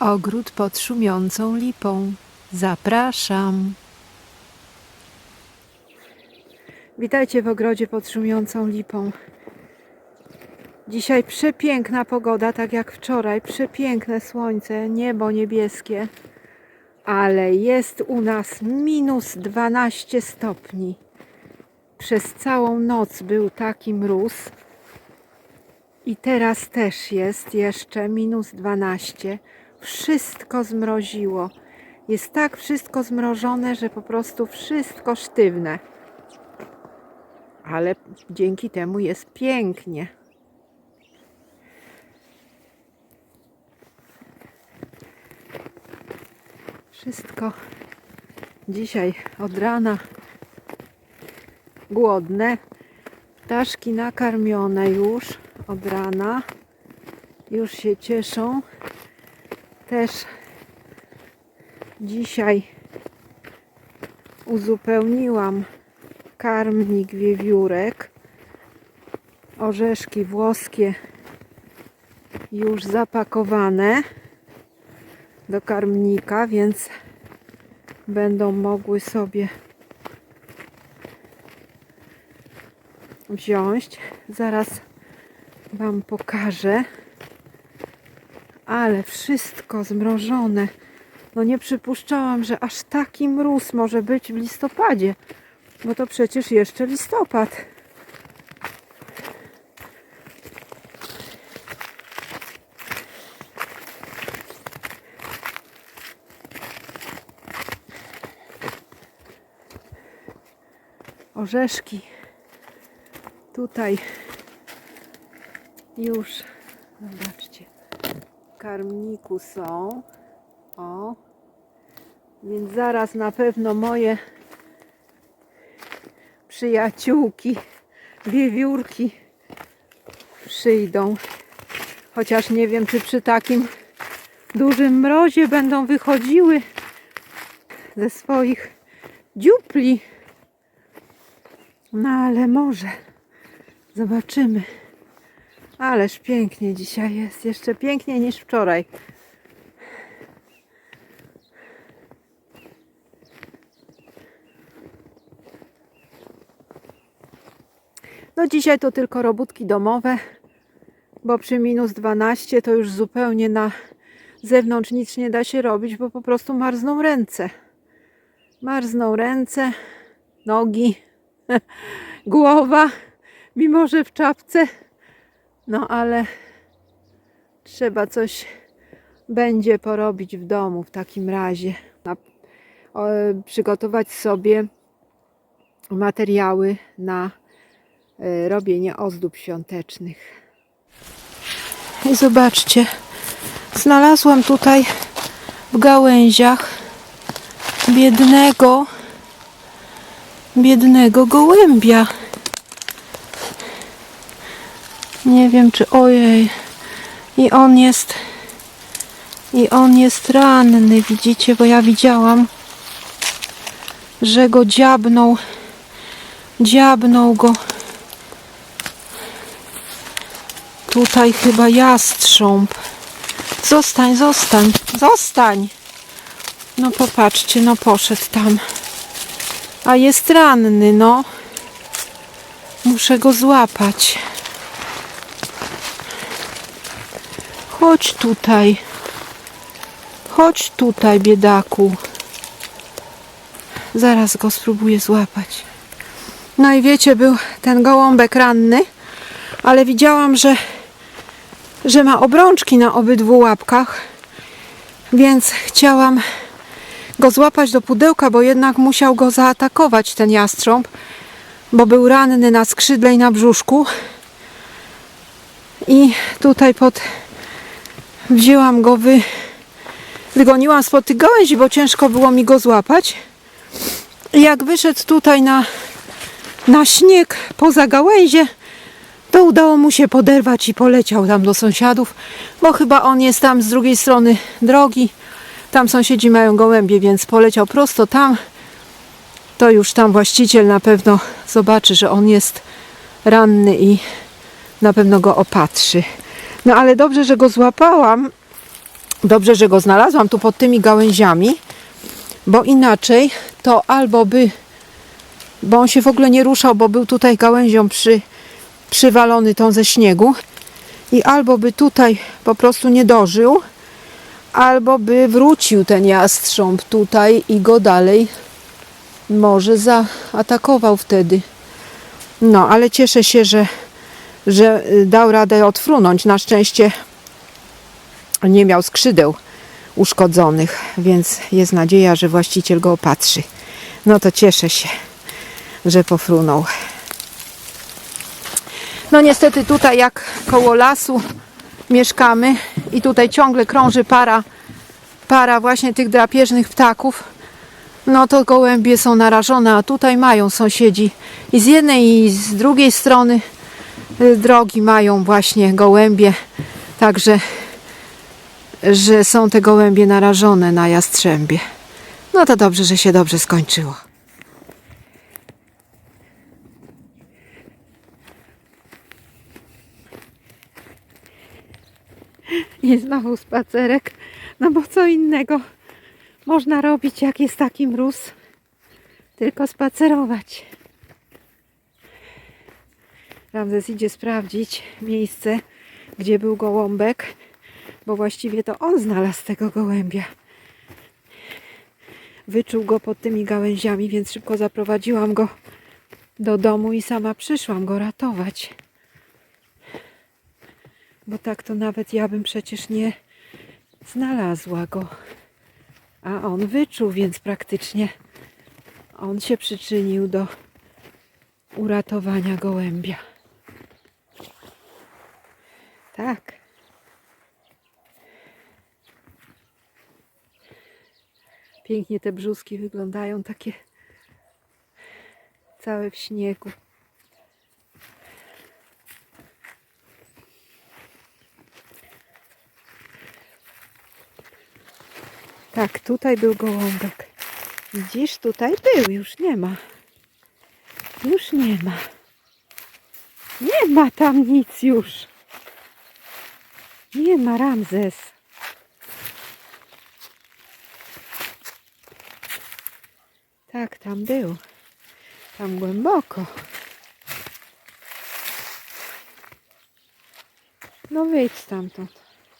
Ogród pod szumiącą lipą. Zapraszam. Witajcie w ogrodzie pod szumiącą lipą. Dzisiaj przepiękna pogoda, tak jak wczoraj. Przepiękne słońce, niebo niebieskie. Ale jest u nas minus 12 stopni. Przez całą noc był taki mróz. I teraz też jest jeszcze minus 12. Wszystko zmroziło. Jest tak wszystko zmrożone, że po prostu wszystko sztywne. Ale dzięki temu jest pięknie. Wszystko dzisiaj od rana głodne. Ptaszki nakarmione już od rana. Już się cieszą. Też dzisiaj uzupełniłam karmnik wiewiórek. Orzeszki włoskie już zapakowane do karmnika, więc będą mogły sobie wziąć. Zaraz Wam pokażę. Ale wszystko zmrożone. No nie przypuszczałam, że aż taki mróz może być w listopadzie. Bo to przecież jeszcze listopad. Orzeszki tutaj już zobaczcie karmniku są. O. Więc zaraz na pewno moje przyjaciółki wiewiórki przyjdą. Chociaż nie wiem czy przy takim dużym mrozie będą wychodziły ze swoich dziupli. No ale może. Zobaczymy Ależ pięknie dzisiaj jest. Jeszcze piękniej niż wczoraj. No dzisiaj to tylko robótki domowe, bo przy minus 12 to już zupełnie na zewnątrz nic nie da się robić, bo po prostu marzną ręce. Marzną ręce, nogi, głowa, mimo że w czapce. No ale trzeba coś będzie porobić w domu w takim razie. Na, o, przygotować sobie materiały na e, robienie ozdób świątecznych. I zobaczcie, znalazłam tutaj w gałęziach biednego, biednego gołębia. Nie wiem czy ojej. I on jest i on jest ranny, widzicie, bo ja widziałam, że go dziabnął dziabnął go tutaj chyba jastrząb. Zostań, zostań, zostań. No popatrzcie, no poszedł tam. A jest ranny, no. Muszę go złapać. Chodź tutaj. Chodź tutaj, biedaku. Zaraz go spróbuję złapać. No i wiecie, był ten gołąbek ranny, ale widziałam, że, że ma obrączki na obydwu łapkach, więc chciałam go złapać do pudełka, bo jednak musiał go zaatakować ten jastrząb, bo był ranny na skrzydle i na brzuszku. I tutaj pod wzięłam go, wy, wygoniłam spod tych gałęzi, bo ciężko było mi go złapać. I jak wyszedł tutaj na, na śnieg poza gałęzie, to udało mu się poderwać i poleciał tam do sąsiadów, bo chyba on jest tam z drugiej strony drogi. Tam sąsiedzi mają gołębie, więc poleciał prosto tam. To już tam właściciel na pewno zobaczy, że on jest ranny i na pewno go opatrzy. No ale dobrze, że go złapałam, Dobrze, że go znalazłam tu pod tymi gałęziami, bo inaczej to albo by, bo on się w ogóle nie ruszał, bo był tutaj gałęzią przy, przywalony tą ze śniegu i albo by tutaj po prostu nie dożył, albo by wrócił ten jastrząb tutaj i go dalej może zaatakował wtedy. No, ale cieszę się, że, że y, dał radę odfrunąć. Na szczęście nie miał skrzydeł uszkodzonych, więc jest nadzieja, że właściciel go opatrzy. No to cieszę się, że pofrunął. No niestety tutaj jak koło lasu mieszkamy i tutaj ciągle krąży para, para właśnie tych drapieżnych ptaków, no to gołębie są narażone, a tutaj mają sąsiedzi i z jednej i z drugiej strony drogi mają właśnie gołębie, także że są te gołębie narażone na jastrzębie. No to dobrze, że się dobrze skończyło. I znowu spacerek, no bo co innego można robić, jak jest taki mróz, tylko spacerować. Ramzes idzie sprawdzić miejsce, gdzie był gołąbek, bo właściwie to on znalazł tego gołębia. Wyczuł go pod tymi gałęziami, więc szybko zaprowadziłam go do domu i sama przyszłam go ratować. Bo tak to nawet ja bym przecież nie znalazła go. A on wyczuł, więc praktycznie on się przyczynił do uratowania gołębia. Tak. Pięknie te brzuski wyglądają, takie całe w śniegu. Tak, tutaj był gołąbek. Widzisz, tutaj był, już nie ma. Już nie ma. Nie ma tam nic już. Nie ma Ramzes. Tak, tam był. Tam głęboko. No wyjdź stamtąd.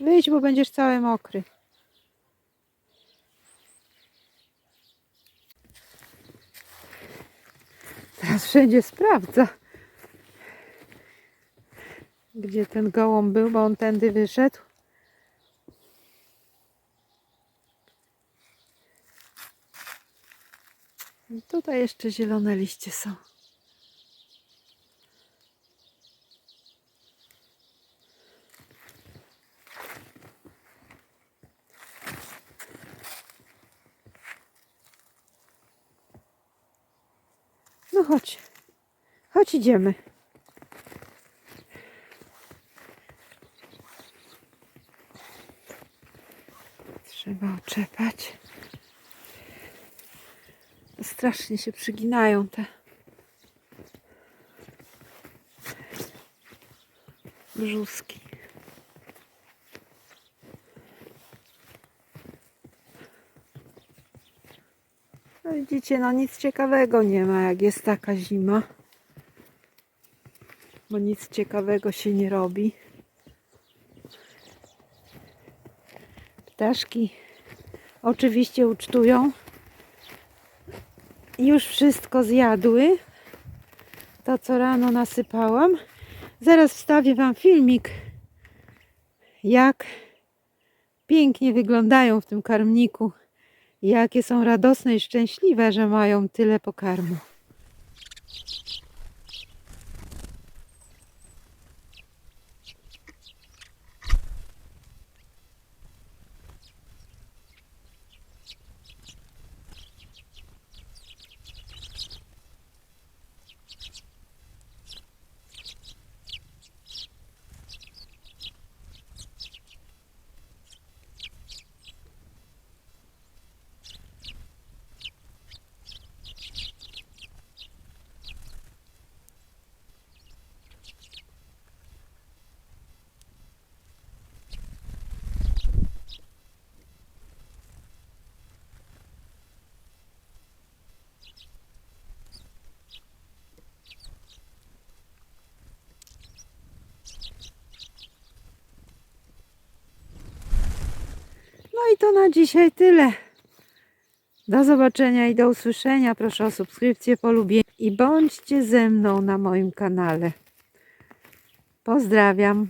Wyjdź, bo będziesz cały mokry. Teraz wszędzie sprawdza, gdzie ten gołąb był, bo on tędy wyszedł. I tutaj jeszcze zielone liście są. No chodź. Chodź idziemy. Trzeba oczepać. Strasznie się przyginają te brzuski. No widzicie, no nic ciekawego nie ma, jak jest taka zima. Bo nic ciekawego się nie robi. Ptaszki oczywiście ucztują. Już wszystko zjadły. To, co rano nasypałam. Zaraz wstawię Wam filmik, jak pięknie wyglądają w tym karmniku. Jakie są radosne i szczęśliwe, że mają tyle pokarmu. To na dzisiaj tyle. Do zobaczenia i do usłyszenia. Proszę o subskrypcję, polubienie i bądźcie ze mną na moim kanale. Pozdrawiam.